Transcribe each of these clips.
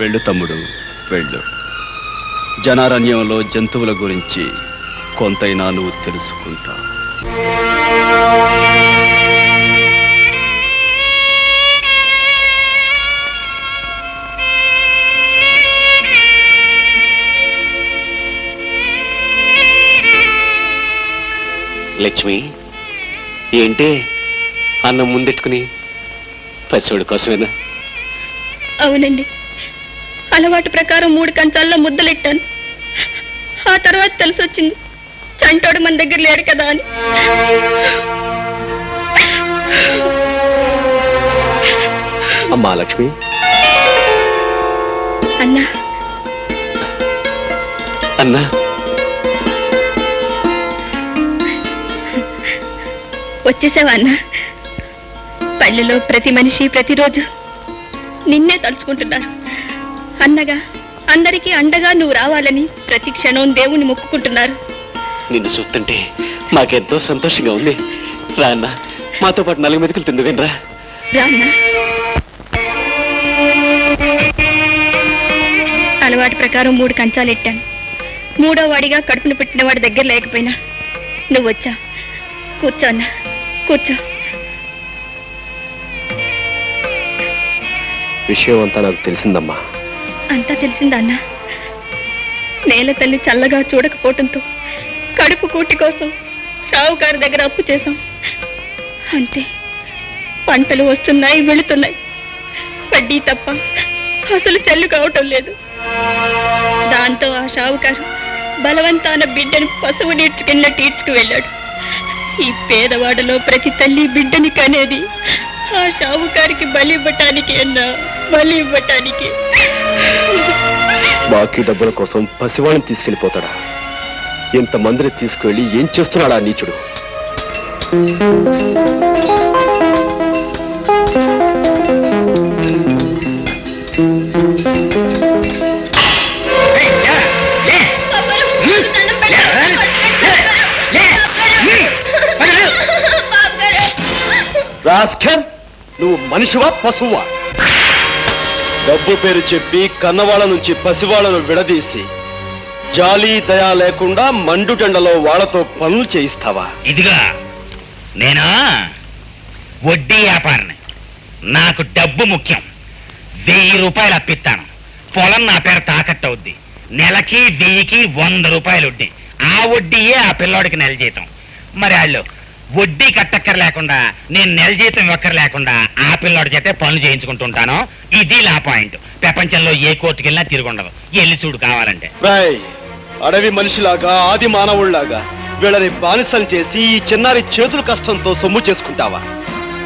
వెళ్ళు తమ్ముడు వెళ్ళు. జనారణ్యంలో జంతువుల గురించి కొంతైనా నువ్వు తెలుసుకుంటావు లక్ష్మి ఏంటి అన్నం ముందెట్టుకుని పసివాడి కోసమేనా? అవునండి. అలవాటు ప్రకారం మూడు కంచాల్లో ముద్దలెట్టాను. ఆ తర్వాత తెలిసొచ్చింది చంటోడు మన దగ్గర లేడు కదా అని. అమ్మా లక్ష్మి. అన్నా. అన్నా. వచ్చేసావా అన్నా? పల్లెలో ప్రతి మనిషి ప్రతిరోజు నిన్నే తలుచుకుంటున్నారు. అన్నగా అందరికీ అండగా నువ్వు రావాలని ప్రతి క్షణం దేవుణ్ణి మొక్కుకుంటున్నారు. నిన్ను చూస్తుంటే మాకెంతో సంతోషంగా ఉంది. రా అన్న మాతో పాటు నలుగు మెతుకులు తిందువేనరా రా అన్నా అలవాటు ప్రకారం మూడు కంచాలు ఎట్టాను. మూడో వాడిగా కడుపును పెట్టిన వాడి దగ్గర లేకపోయినా నువ్వు వచ్చా. కూర్చో అన్నా కూర్చో. విషయం అంతా నాకు తెలిసిందమ్మా. అంతా తెలిసిందా నేల తల్లి చల్లగా చూడకపోవటంతో కడుపు కూటి కోసం షావుకారు దగ్గర అప్పు చేశాం. అంతే పంటలు వస్తున్నాయి వెళుతున్నాయి. వడ్డీ తప్ప అసలు చెల్లు కావటం లేదు. దాంతో ఆ షావుకారు బలవంతాన బిడ్డను పశువు నీడ్చుకెళ్ళినట్టు ఈడ్చుకు వెళ్ళాడు. ఈ పేదవాడలో ప్రతి తల్లి బిడ్డని కనేది ఆ షావుకారికి బలి ఇవ్వటానికి అన్నా. మళ్ళీ ఇవ్వటానికి. బాకీ డబ్బుల కోసం పసివాడిని తీసుకెళ్ళిపోతాడా ఇంతమందిని తీసుకువెళ్ళి ఏం చేస్తున్నాడా నీచుడు? రాస్కల్ నువ్వు మనిషివా పశువా? డబ్బు పేరు చెప్పి కన్నవాళ్ళ నుంచి పసివాళ్ళను విడదీసి జాలి దయా లేకుండా మండుటెండలో వాళ్ళతో పనులు చేయిస్తావా? ఇదిగా నేనా? వడ్డీ వ్యాపారిని. నాకు డబ్బు ముఖ్యం. వెయ్యి రూపాయలు అప్పిస్తాను. పొలం నా పేరు తాకట్టు అవుద్ది నెలకి వెయ్యికి వంద రూపాయలు వడ్డీ ఆ వడ్డీయే ఆ పిల్లోడికి నెల జీతం. మరి వాళ్ళు వడ్డీ కట్టక్కర లేకుండా నేను నెల జీతం ఇవ్వక్కర లేకుండా ఆ పిల్లోడి చేతే పనులు చేయించుకుంటుంటాను. ఇది నా పాయింట్. ప్రపంచంలో ఏ కోర్టుకి వెళ్ళినా తిరుగుండదు వెళ్ళి చూడు కావాలంటే. రాయ్ అడవి మనిషిలాగా ఆది మానవుళ్ళాగా వీళ్ళని బానిసలు చేసి ఈ చిన్నారి చేతుల కష్టంతో సొమ్ము చేసుకుంటావా?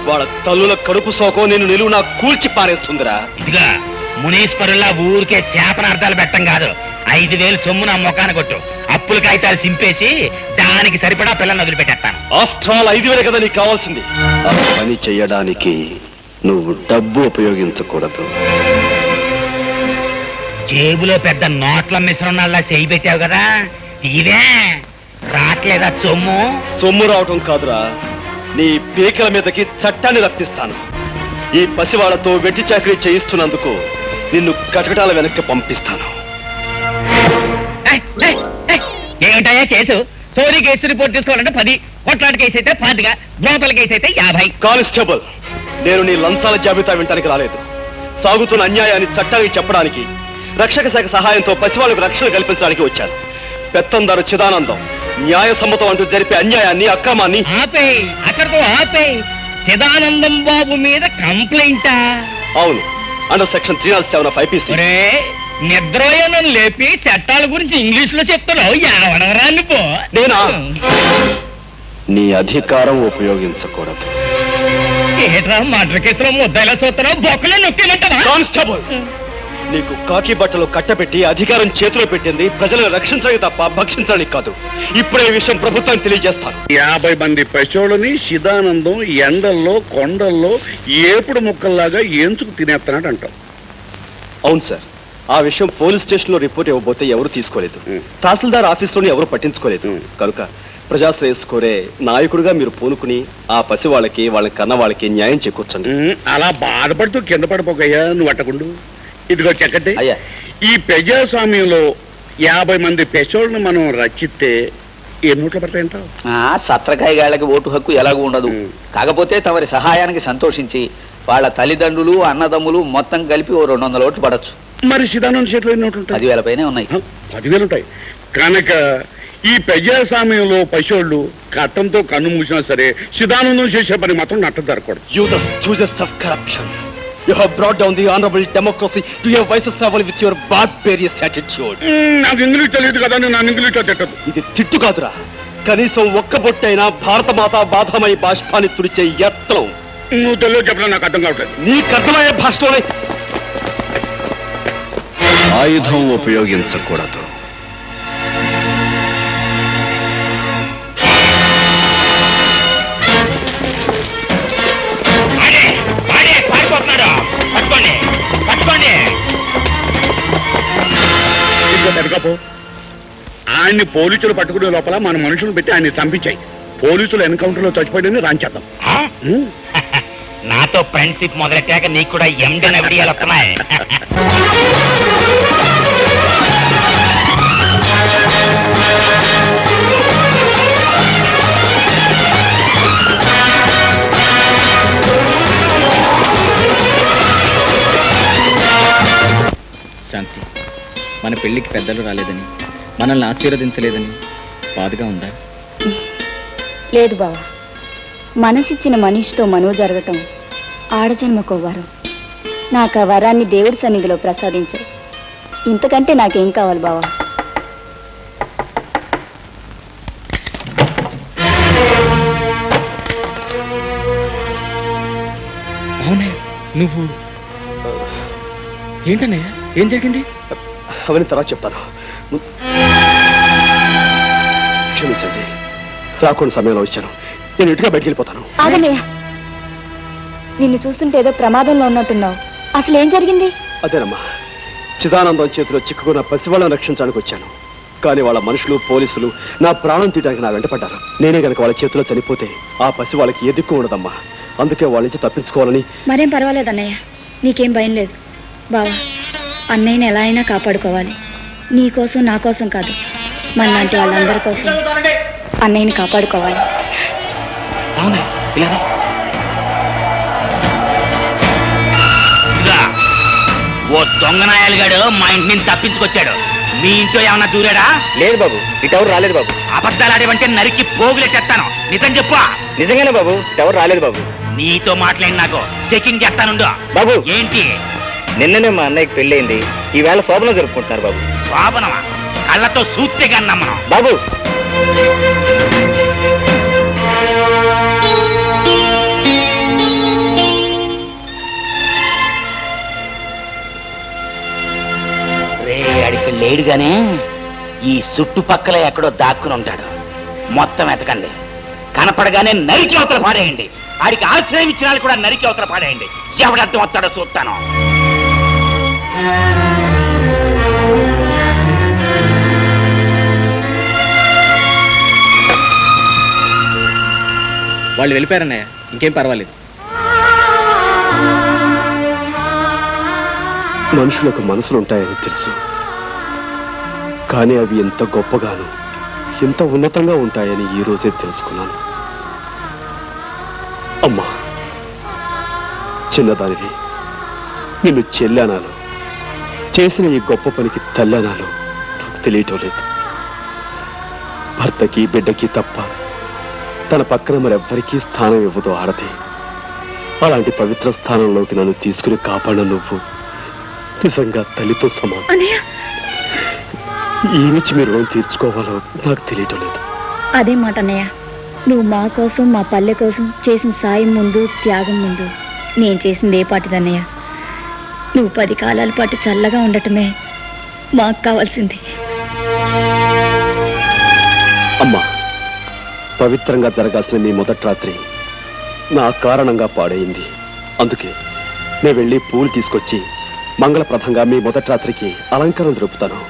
వాళ్ళ తల్లుల కడుపు సోకం నేను నిలువునా కూల్చి పారేస్తుందిరా. ఇదిగా మునీశ్వరుల్లా ఊరికే చేపన అర్థాలు పెట్టం కాదు. ఐదు వేలు సొమ్ము నా ముఖాన కొట్టు. అప్పుల కాగితాలు చింపేసి దానికి సరిపడా పిల్లల్ని వదిలిపెట్టేస్తాను. ఆఫ్టర్ ఆల్ ఐదు వేలే కదా నీకు కావాల్సింది. ఆ పని చేయడానికి నువ్వు డబ్బు ఉపయోగించకూడదు. జేబులో పెద్ద నోట్ల మిశ్రణాల్లా చేయి పెట్టావు కదా? ఇదే రాట్లేదా సొమ్ము? సొమ్ము రావటం కాదురా. నీ పీకల మీదకి చట్టాన్ని రప్పిస్తాను. ఈ పసివాళ్ళతో వెట్టి చాకరీ చేయిస్తున్నందుకు నిన్ను కటకటాల వెనక్కి పంపిస్తాను. ఏమిటయ్యా కేసు? చోరీ కేసు రిపోర్ట్ తీసుకోవాలంటే పది కొట్లాట కేసు అయితే పాతిగా బ్రోతల కేసు అయితే యాభై. కానిస్టేబుల్ నేను నీ లంచాల జాబితా వినటానికి రాలేదు. సాగుతున్న అన్యాయాన్ని చట్టానికి చెప్పడానికి రక్షక శాఖ సహాయంతో పసివాళ్ళకు రక్షణ కల్పించడానికి వచ్చాను. పెత్తందారు చిదానందం న్యాయ సమ్మతం అంటూ జరిపే అన్యాయాన్ని అక్రమాన్ని ఆపేయ్ అక్కడితో ఆపేయ్. చిదానందం బాబు మీద కంప్లైంటా? అవును under section three nought seven of IPC. నిద్రయోనం లేపి చట్టాల గురించి ఇంగ్లీష్లో చెప్తున్నావు నువ్వు నేనా? నీ అధికారం ఉపయోగించకూడదు. ఏట్రా మర్డర్ కేసులో ముద్దలా చూస్తున్నావు? బొక్కలో నొక్కేమంటావా? కానిస్టేబుల్ నీకు కాకి బట్టలు కట్టబెట్టి అధికారం చేతిలో పెట్టింది ప్రజలను రక్షించడానికి తప్ప భక్షించడానికి కాదు. ఇప్పుడే ఈ విషయం ప్రభుత్వానికి తెలియజేస్తాను. యాభై మంది పశువులని శిదానందం ఎండల్లో కొండల్లో ఏపుడు ముక్కల్లాగా ఏంచుకు తినేస్తున్నాడు అంటాం అవును సార్. ఆ విషయం పోలీస్ స్టేషన్లో రిపోర్ట్ ఇవ్వబోతే ఎవరు తీసుకోలేదు. తహసీల్దార్ ఆఫీసులోని ఎవరు పట్టించుకోలేదు. కనుక ప్రజాశ్రేయస్ కోరే నాయకుడిగా మీరు పూనుకుని ఆ పసి వాళ్ళకి వాళ్ళ కన్న వాళ్ళకి న్యాయం చేకూర్చండి. అలా బాధపడుతూ కింద పడిపోకయ్యా నువ్వు అట్టకుండు ఇదిగో చెక్కటి. అయ్యా. ఈ ప్రజాస్వామ్యంలో యాభై మంది పెసోళ్ళను మనం రచిస్తే ఏ నోట్లు పడతాయంటావు సత్రకాయ గాళ్ళకి ఓటు హక్కు ఎలాగూ ఉండదు. కాకపోతే తమరి సహాయానికి సంతోషించి వాళ్ళ తల్లిదండ్రులు అన్నదమ్ములు మొత్తం కలిపి ఓ రెండు వందల ఓట్లు పడచ్చు. మరి సిదానంద చేతిలో ఎన్ని ఉంటాయి పదివేల పైనే ఉన్నాయి. పదివేలు ఉంటాయి. కనుక ఈ ప్రజాస్వామ్యంలో పశువులు కట్టంతో కన్ను మూసినా సరే సిదానందం చేసే పని మాత్రం నట్ట జరగకూడదు. You the choosers of corruption. You have brought down the honorable democracy to your vices level with your barbarous attitude. మ్, నాకు ఇంగ్లీష్ తెలియదు కదా నేను నన్ను ఇంగ్లీష్లో తిట్టదు ఇది తిట్టు కాదురా. కనీసం ఒక్క బొట్టైనా భారత మాత బాధమై బాష్పాన్ని తుడిచే యత్నం. నువ్వు తెలియదు చెప్పినా నాకు అర్థం కావట్లేదు. నీకు అర్థమయ్యే భాషలోనే ఆయుధం ఉపయోగించకూడదు. ఆయన్ని పోలీసులు పట్టుకునే లోపల మన మనుషులు పెట్టి ఆయన్ని చంపించాయి. పోలీసులు ఎన్కౌంటర్లో చచ్చిపోయిందని రాంచేద్దాం నాతో ఫ్రెండ్షిప్ మొదలెట్టాక నీకు కూడా ఎండిన విడియాలు వస్తున్నాయి. పెళ్ళికి పెద్దలు రాలేదని మనల్ని ఆశీర్వదించలేదని బాధగా ఉందా? లేదు బావా. మనసిచ్చిన మనిషితో మనో జరగటం ఆడజన్మకో వరం నాకు ఆ వరాన్ని దేవుడి సన్నిధిలో ప్రసాదించావు ఇంతకంటే నాకేం కావాలి బావా? అవునే నువ్వు ఏంటన్నయ్య? ఏం జరిగింది? అవన్నీ తర్వాత చెప్తాను. క్షమించండి. రాకుండా సమయంలో వచ్చాను నేను ఇంటిగా బయటికి వెళ్ళిపోతాను. నిన్ను చూస్తుంటే ఏదో ప్రమాదంలో ఉన్నట్టున్నావు. అసలు ఏం జరిగింది? అదేనమ్మా. చిదానందం చేతిలో చిక్కుకున్న పసివాళ్ళని రక్షించడానికి వచ్చాను. కానీ వాళ్ళ మనుషులు పోలీసులు నా ప్రాణం తీయడానికి నా వెంటపడ్డారు నేనే గనక వాళ్ళ చేతిలో చనిపోతే ఆ పసి వాళ్ళకి ఏ దిక్కు ఉండదమ్మా. అందుకే వాళ్ళ నుంచి తప్పించుకోవాలని మరేం పర్వాలేదు అన్నయ్య నీకేం భయం లేదు. బావా. అన్నయ్యని ఎలా అయినా కాపాడుకోవాలి. నీ కోసం నా కోసం కాదు. మనలాంటి వాళ్ళందరి కోసం. అన్నయ్యని కాపాడుకోవాలి. ఓ దొంగనాయాలుగాడు మా ఇంటి నుంచి తప్పించుకొచ్చాడు. మీ ఇంట్లో ఏమన్నా దూరాడా? లేదు బాబు ఇటెవరు రాలేదు బాబు. అబద్ధాలు ఆడేవంటే నరికి పోగులెట్టేస్తాను నిజం చెప్పు. నిజంగానే బాబు ఇటెవరు రాలేదు బాబు. నీతో మాట్లాడి నాకు చెకింగ్ చేస్తానుండు. బాబు. ఏంటి? నిన్ననే మా అన్నయ్యకి పెళ్ళయింది ఈవేళ శోభనం జరుపుకుంటున్నారు బాబు. శోభనమా? కళ్ళతో సూత్తే కన్నా మనం. బాబు! రే అడికి లేడుగానే ఈ చుట్టుపక్కల ఎక్కడో దాక్కుని ఉంటాడు. మొత్తం ఎతకండి కనపడగానే నరికి అవతల పాడేయండి ఆడికి ఆశ్రయం ఇచ్చిన వాళ్ళు కూడా నరికి అవతల పాడేయండి ఎవడు అర్థం వస్తాడో చూస్తాను. వాళ్ళు వెళ్ళిపోయారన్నయ్య ఇంకేం పర్వాలేదు. మనుషులకు మనసులు ఉంటాయని తెలుసు. కానీ అవి ఎంత గొప్పగాను ఎంత ఉన్నతంగా ఉంటాయని ఈ రోజే తెలుసుకున్నాను. అమ్మా చిన్నదానివి నిన్ను చెల్లనాలు. చేసిన ఈ గొప్ప పనికి తల్లనాలు నాకు తెలియటం లేదు. భర్తకి బిడ్డకి తప్ప తన పక్కన మరెవ్వరికీ స్థానం ఇవ్వదు ఆడది. అలాంటి పవిత్ర స్థానంలోకి నన్ను తీసుకుని కాపాడ నువ్వు నిజంగా తల్లితో సమానం. ఈ నుంచి మీరు రుణం తీర్చుకోవాలో నాకు తెలియటం లేదు. అదే మాట అన్నయ్య. నువ్వు మా కోసం మా పల్లె కోసం చేసిన సాయం ముందు త్యాగం ముందు నేను చేసింది ఏ పాటిదన్నయ్య నువ్వు పది కాలాల పాటు చల్లగా ఉండటమే మాకు కావాల్సింది. అమ్మా పవిత్రంగా జరగాల్సిన మీ మొదటి రాత్రి నా కారణంగా పాడైంది. అందుకే నేను వెళ్ళి పూలు తీసుకొచ్చి మంగళప్రదంగా మీ మొదటి రాత్రికి అలంకారం జరుపుతాను.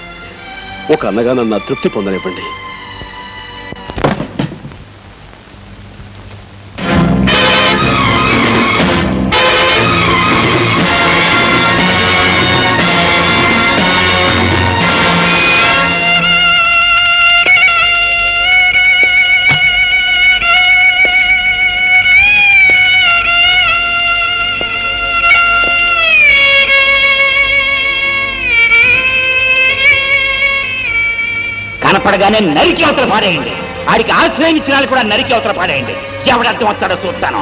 ఒక అన్నగా నన్ను తృప్తి పొందనివ్వండి. కనపడగానే నరికి అవతల పాడేయండి ఆడికి ఆశ్రయం ఇచ్చిన వాళ్ళు కూడా నరికి అవతల పాడేయండి ఎవడర్థం వస్తాడో చూస్తాను.